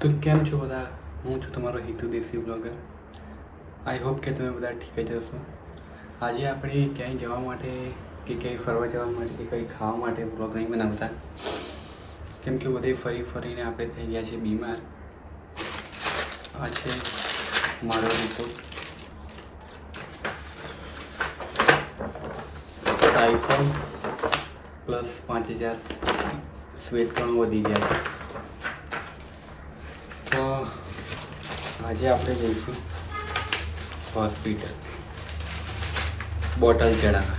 તો કેમ છો બધા? હું છું તમારો હિતુ દેશી બ્લોગર. આઈ હોપ કે તમે બધા ઠીક જ હશો. આજે આપણે ક્યાંય જવા માટે કે ક્યાંય ફરવા જવા માટે કે કંઈ ખાવા માટે બ્લોગ નહીં બનાવતા. કેમ કે બધે ફરી ફરીને આપણે થઈ ગયા છે બીમાર. આ છે મારો રિપોર્ટ આઈફોન પ્લસ પાંચ હજાર શ્વેત પણ વધી ગયા છે તો આજે આપણે જઈશું હોસ્પિટલ બોટલ ચડાવવા.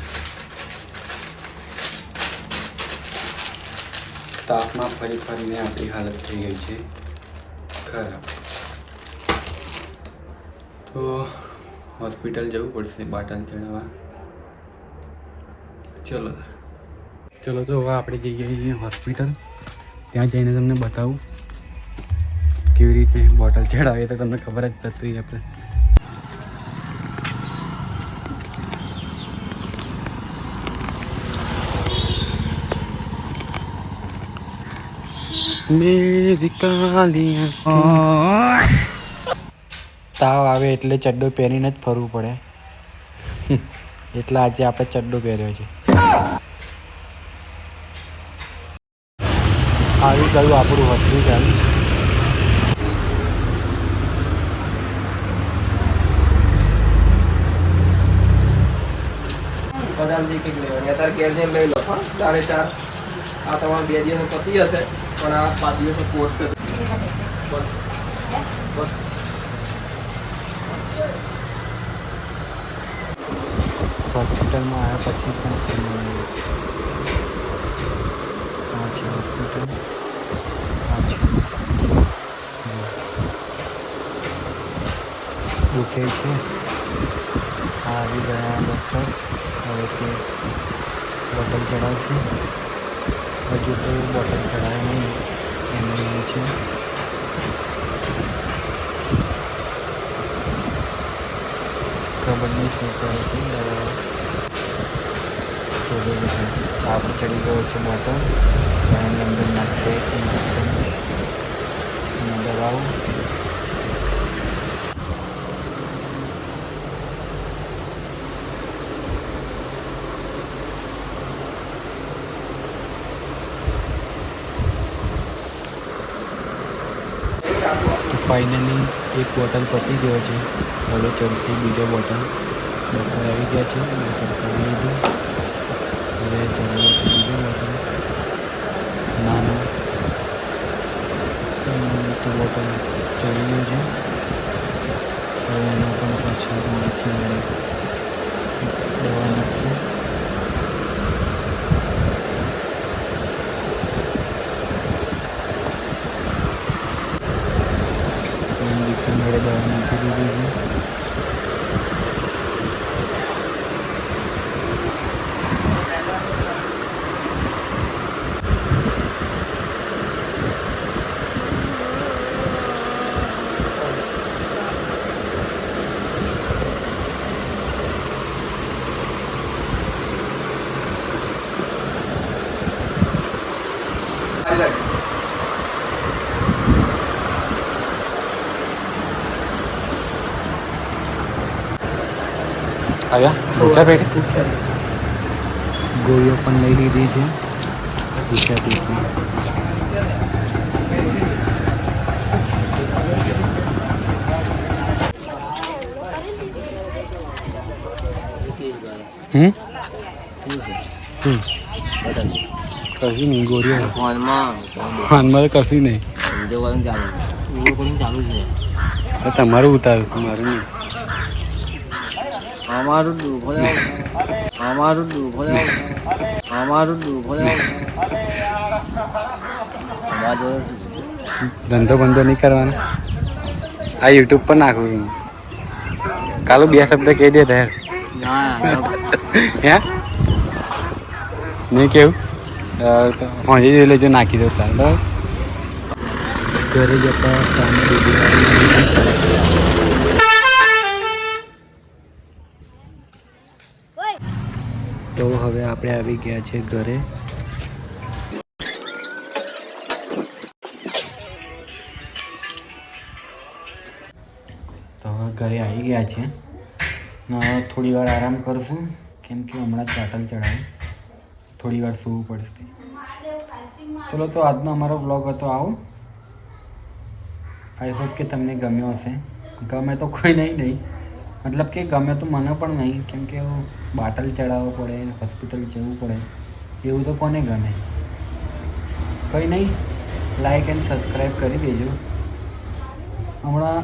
તાપમાં ફરી ફરીને આપણી હાલત થઈ ગઈ છે. ખરાબ. તો હોસ્પિટલ જવું પડશે બોટલ ચડાવવા. ચલો. ચલો તો હવે આપણે જઈ જઈએ હોસ્પિટલ ત્યાં જઈને તમને બતાવું. કેવી રીતે બોટલ ચડાવીએ તો તમને ખબર જ થતી આપણે. તાવ આવે એટલે ચડ્ડો પહેરીને જ ફરવું પડે. એટલે આજે આપણે ચડ્ડો પહેર્યો છે. આવી ગયું આપણું હોસ્પિટલ બદામ જે કંઈક લેવાની. અત્યારે ઘેર જઈને લઈ લો. હા, સાડે ચાર. આ તમારો બે દિવસ પતી હશે, પણ આ પાંચ દિવસનો કોર્સ છે. બસ. બસ. હોસ્પિટલમાં આવ્યા પછી પણ પાછી હોસ્પિટલ. આ છે. દુખે છે. આવી ગયા ડૉક્ટર. હવે તે બોટલ ચડાવશે. હજુ તો બોટલ ચડાવે નહીં. એમને એમ છે. ખબર નહીં શું કરે છે દવા શોધે છે આપણે ચડી ગયો છે બોટલ. એની અંદર નાખશે, ઇન્જેક્શન દવાઓ તો ફાઇનલી એક બોટલ પતી ગયો છે. હવે ચડશે બીજો બોટલ બોટલ આવી ગયા છે. બોટલ કરી લીધું. હવે છે બીજો બોટલ. નાનો. તો બોટલ ચડી ગયો છે. હવે એમાં પણ પાછું ઇન્જેક્શન દવા નાખશે. વડે દવા નાખી દીધી છે. આવ્યા? પૂછા પેટે ગોળીઓ પણ લઈ લીધી છે. હમ? હમ. કશું નહીં. ગોળીઓ ફોનમાં કશું નહીં. તમારું ઉતાર્યું મારું નહીં. અમારું ડૂબો અમારું ડૂબો અમારું ડૂબો અમારા જોડે ધંધો બંધો નહીં કરવાનો આ યુટ્યુબ પર નાખું છું કાલો બે શબ્દ કહી દે યાર ના હે નહીં કેવું હોજે જોઈ લેજો નાખી દો તાર બરાબર ઘરે જતા સામે તો હવે આપણે આવી ગયા છે ઘરે. તો હવે ઘરે આવી ગયા છે. થોડી વાર આરામ કરશું, કેમ કે હમણાં જ પાટલ ચડાવે. થોડી વાર સૂવું પડશે. ચલો તો આજનો અમારો વ્લોગ હતો આવો. આઈ હોપ કે તમને ગમ્યો હશે. ગમે તો કોઈ નહીં નહીં. મતલબ કે ગમે તો મને પણ નહીં, કેમ કે બાટલ ચડાવવો પડે, હોસ્પિટલ જવું પડે, એવું તો કોને ગમે. કંઈ નહીં લાઈક એન્ડ સબસ્ક્રાઈબ કરી દેજો. હમણાં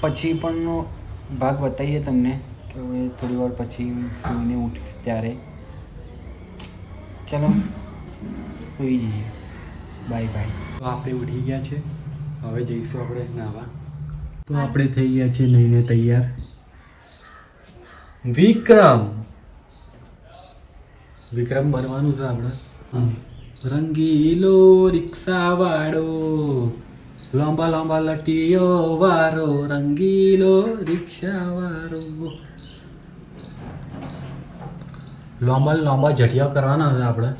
પછી પણનો ભાગ બતાવીએ તમને, કે હવે થોડી વાર પછી સૂઈને ઉઠીશ ત્યારે. ચલો, સૂઈ જઈએ. બાય બાય આપણે ઉઠી ગયા છે. હવે જઈશું આપણે નાવા. તો આપણે થઈ ગયા છે નહીને તૈયાર. વિક્રમ. વિક્રમ બનવાનું છે આપણે. રંગીલો રિક્ષા વાળો લાંબા લાંબા લટીઓ વારો રંગીલો રિક્ષા વાળો લાંબા લાંબા જટિયા કરવાના છે આપણે.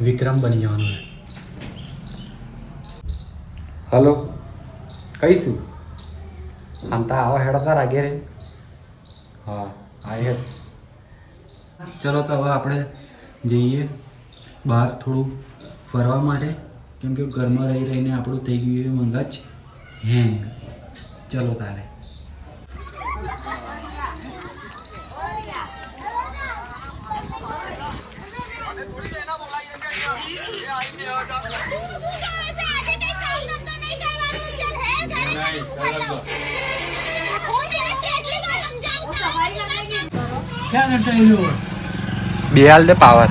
વિક્રમ બની જવાનું છે. હલો. કહીશું? આમ તો આવા હેડતા રાગે રે હા આ હેડ ચલો તો હવે આપણે જઈએ બહાર થોડું ફરવા માટે કેમ કે ઘરમાં રહી રહીને આપણું થઈ ગયું એ મગજ હેંગ ચલો તારે ક્યાં કરતા બે હાલ દે પાવર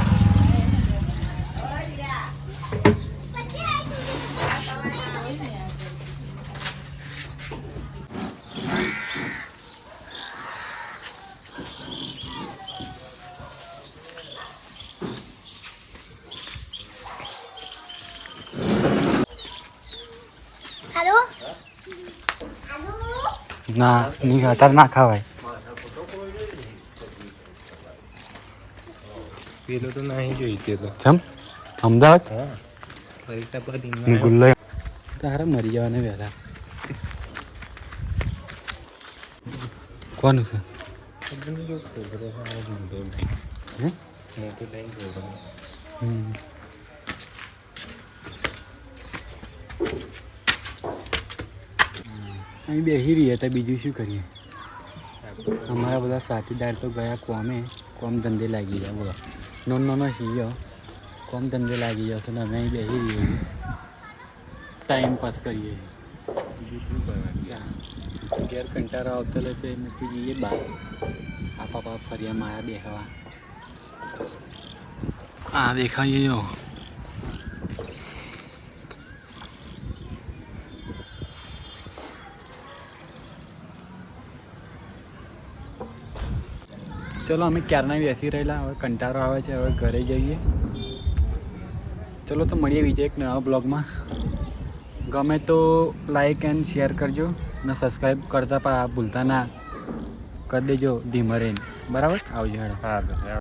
ના નહીં અત્યારે ના ખાવાય. પેલો તો નહીં જોઈ તે તો. ચમ? અમદાવાદ? પરીક્ષા પછી ને ગુલ્લો તારે મરી જવાને વહેલા. કોનું છે? હે? હમ. અહીં બેસી રહીએ તો બીજું શું કરીએ? અમારા બધા સાથીદાર તો ગયા કોમે. કોમ ધંધે લાગી ગયા બોલો. નાનો નાનો ગયો કોમ ધંધે લાગી ગયો તો અમે અહીં બેસી રહીએ ટાઈમ પાસ કરીએ ઘેર કંટાળો આવતો લે તો એમાંથી જઈએ બહાર આપા પા ફર્યા માયા બેહવા આ દેખાઈએ ચલો, અમે ક્યારના બેસી રહેલા? હવે કંટાળો આવે છે, હવે ઘરે જઈએ. ચલો, તો મળીએ બીજા એક નવા બ્લોગમાં. ગમે તો લાઈક એન્ડ શેર કરજો અને સબસ્ક્રાઈબ કરતા ભૂલતા ના. કરી દેજો ધીમરેન બરાબર? આવજો હા